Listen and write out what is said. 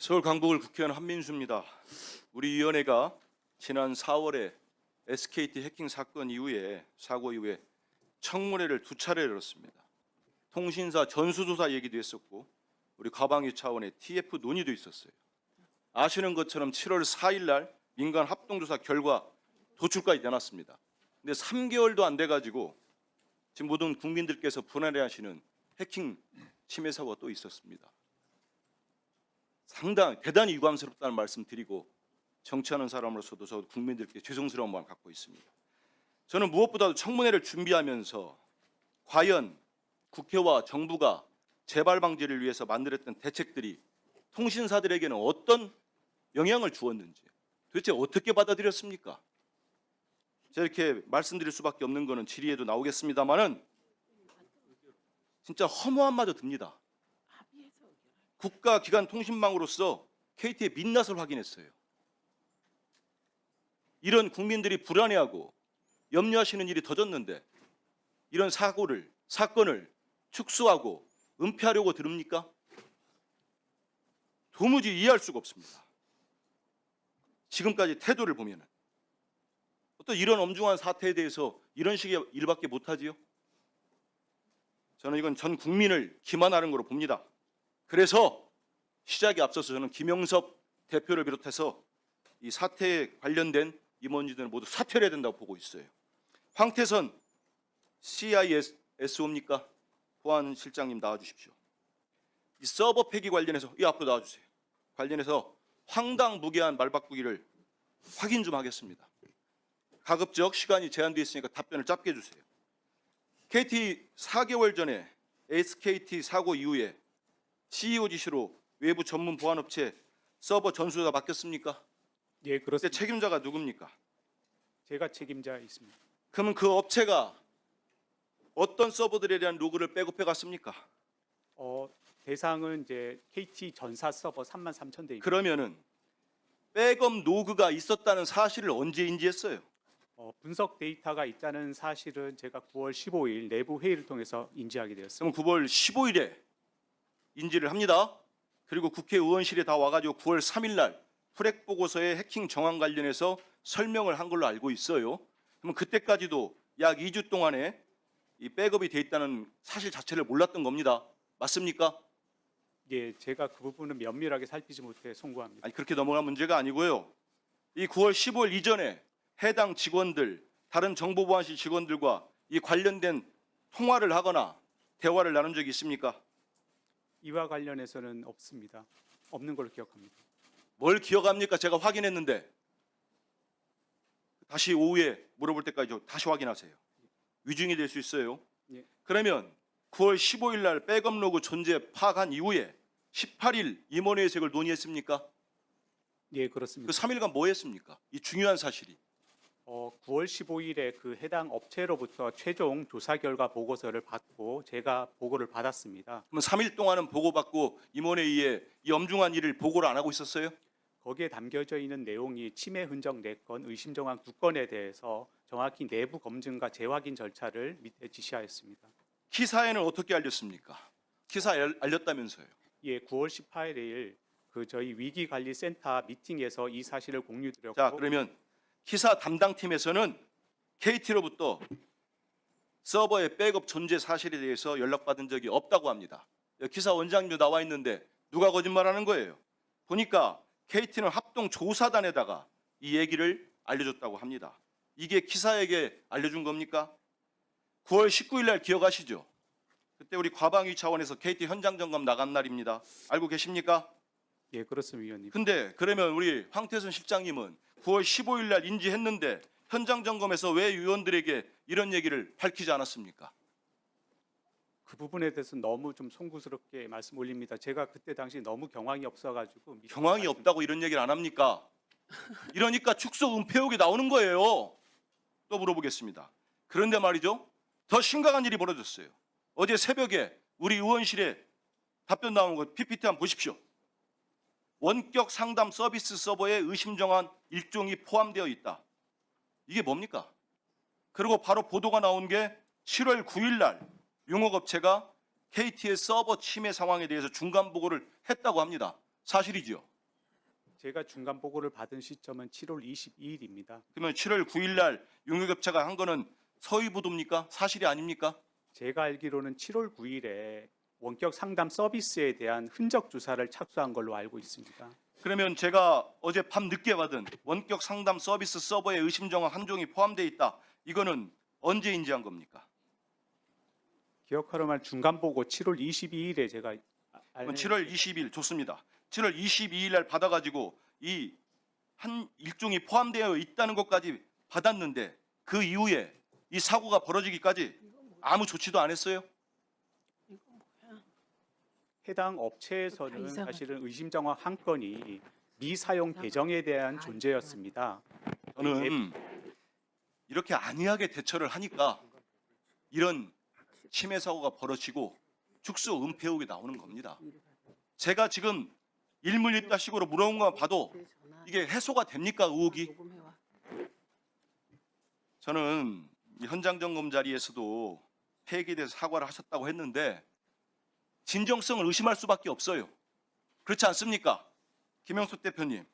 서울 강북을 국회의원 한민수입니다. 우리 위원회가 지난 4월에 SKT 해킹 사건 이후에 사고 이후에 청문회를 두 차례 열었습니다. 통신사 전수조사 얘기도 했었고 우리 과방위 차원의 TF 논의도 있었어요. 아시는 것처럼 7월 4일 날 민간 합동조사 결과 도출까지 내놨습니다. 근데 3개월도 안 돼 가지고 지금 모든 국민들께서 불안해하시는 해킹 침해 사고가 또 있었습니다. 상당 대단히 유감스럽다는 말씀 드리고 정치하는 사람으로서도 저 국민들께 죄송스러운 마음 갖고 있습니다. 저는 무엇보다도 청문회를 준비하면서 과연 국회와 정부가 재발 방지를 위해서 만들었던 대책들이 통신사들에게는 어떤 영향을 주었는지 도대체 어떻게 받아들였습니까? 제가 이렇게 말씀드릴 수밖에 없는 거는 질의에도 나오겠습니다만은 진짜 허무한 마저 듭니다. 국가기관 통신망으로서 KT의 민낯을 확인했어요. 이런 국민들이 불안해하고 염려하시는 일이 더졌는데 이런 사고를 사건을 축소하고 은폐하려고 들읍니까? 도무지 이해할 수가 없습니다. 지금까지 태도를 보면은 어떤 이런 엄중한 사태에 대해서 이런 식의 일밖에 못하지요? 저는 이건 전 국민을 기만하는 거로 봅니다. 그래서 시작에 앞서서 저는 김영섭 대표를 비롯해서 이 사태에 관련된 임원진들은 모두 사퇴를 해야 된다고 보고 있어요. 황태선 CISO입니까? 보안실장님 나와주십시오. 이 서버 폐기 관련해서 이 앞으로 나와주세요. 관련해서 황당무계한 말바꾸기를 확인 좀 하겠습니다. 가급적 시간이 제한되어 있으니까 답변을 짧게 해주세요. KT 4개월 전에 SKT 사고 이후에 CEO 지시로 외부 전문 보안업체 서버 전수가 바뀌었습니까? 예, 그때 그렇습니다. 책임자가 누굽니까? 제가 책임자 있습니다. 그러면 그 업체가 어떤 서버들에 대한 로그를 백업해 갔습니까? 어, 대상은 이제 KT 전사 서버 3만 3천 대입니다. 그러면은 백업 로그가 있었다는 사실을 언제 인지했어요? 어, 분석 데이터가 있다는 사실은 제가 9월 15일 내부 회의를 통해서 인지하게 되었습니다. 그럼 9월 15일에 인지를 합니다. 그리고 국회의원실에 다 와가지고 9월 3일 날 프렉 보고서의 해킹 정황 관련해서 설명을 한 걸로 알고 있어요. 그러면 그때까지도 약 2주 동안에 이 백업이 돼 있다는 사실 자체를 몰랐던 겁니다. 맞습니까? 예, 제가 그 부분은 면밀하게 살피지 못해 송구합니다. 아니 그렇게 넘어간 문제가 아니고요. 이 9월 15일 이전에 해당 직원들, 다른 정보보안실 직원들과 이 관련된 통화를 하거나 대화를 나눈 적이 있습니까? 이와 관련해서는 없습니다. 없는 걸로 기억합니다. 뭘 기억합니까? 제가 확인했는데 다시 오후에 물어볼 때까지 좀 다시 확인하세요. 위중이 될 수 있어요. 예. 그러면 9월 15일 날 백업 로그 존재 파악한 이후에 18일 임원회의에서 이걸 논의했습니까? 예, 그 그렇습니다. 3일간 뭐 했습니까? 이 중요한 사실이. 어, 9월 15일에 그 해당 업체로부터 최종 조사 결과 보고서를 받고 제가 보고를 받았습니다. 그러면 3일 동안은 보고받고 임원회의에 이 엄중한 일을 보고를 안 하고 있었어요? 거기에 담겨져 있는 내용이 침해 흔적 4건, 의심 정황 2건에 대해서 정확히 내부 검증과 재확인 절차를 밑에 지시하였습니다. 기사에는 어떻게 알렸습니까? 기사에 알- 알렸다면서요. 예, 9월 18일 그 저희 위기관리센터 미팅에서 이 사실을 공유드렸고 자, 그러면 기사 담당팀에서는 KT로부터 서버의 백업 존재 사실에 대해서 연락받은 적이 없다고 합니다. 기사 원장님도 나와 있는데 누가 거짓말하는 거예요? 보니까 KT는 합동 조사단에다가 이 얘기를 알려줬다고 합니다. 이게 기사에게 알려준 겁니까? 9월 19일 날 기억하시죠? 그때 우리 과방위 차원에서 KT 현장 점검 나간 날입니다. 알고 계십니까? 예, 그렇습니다, 위원님. 근데 그러면 우리 황태선 실장님은 9월 15일 날 인지했는데 현장 점검에서 왜 위원들에게 이런 얘기를 밝히지 않았습니까? 그 부분에 대해서 너무 좀 송구스럽게 말씀 올립니다. 제가 그때 당시 너무 경황이 없어가지고 경황이 말씀- 없다고 이런 얘기를 안 합니까? 이러니까 축소 은폐욕이 나오는 거예요. 또 물어보겠습니다. 그런데 말이죠. 더 심각한 일이 벌어졌어요. 어제 새벽에 우리 의원실에 답변 나온 거 PPT 한번 보십시오. 원격 상담 서비스 서버에 의심 정한 일종이 포함되어 있다. 이게 뭡니까? 그리고 바로 보도가 나온 게 7월 9일 날 용역업체가 KT의 서버 침해 상황에 대해서 중간 보고를 했다고 합니다. 사실이지요. 제가 중간 보고를 받은 시점은 7월 22일입니다. 그러면 7월 9일 날 용역업체가 한 거는 서희 보도입니까? 사실이 아닙니까? 제가 알기로는 7월 9일에 원격 상담 서비스에 대한 흔적 조사를 착수한 걸로 알고 있습니다. 그러면 제가 어제 밤 늦게 받은 원격 상담 서비스 서버에 의심 정황 한 종이 포함되어 있다. 이거는 언제 인지한 겁니까? 기억하려면 중간 보고 7월 22일에 제가 아- 그럼 알- 7월 20일 좋습니다. 7월 22일 날 받아가지고 이 한 일종이 포함되어 있다는 것까지 받았는데 그 이후에 이 사고가 벌어지기까지 아무 조치도 안 했어요? 해당 업체에서는. 사실은 의심 정황 한 건이 미사용 계정에 대한 다 존재였습니다. 저는 이렇게 안이하게 대처를 하니까 이런 침해 사고가 벌어지고 축소 은폐옥이 나오는 겁니다. 제가 지금 일물입다식으로 물어본 것만 봐도 이게 해소가 됩니까 의혹이? 저는 이 현장 점검 자리에서도 폐기에 대해서 사과를 하셨다고 했는데 진정성을 의심할 수밖에 없어요. 그렇지 않습니까? 김영수 대표님.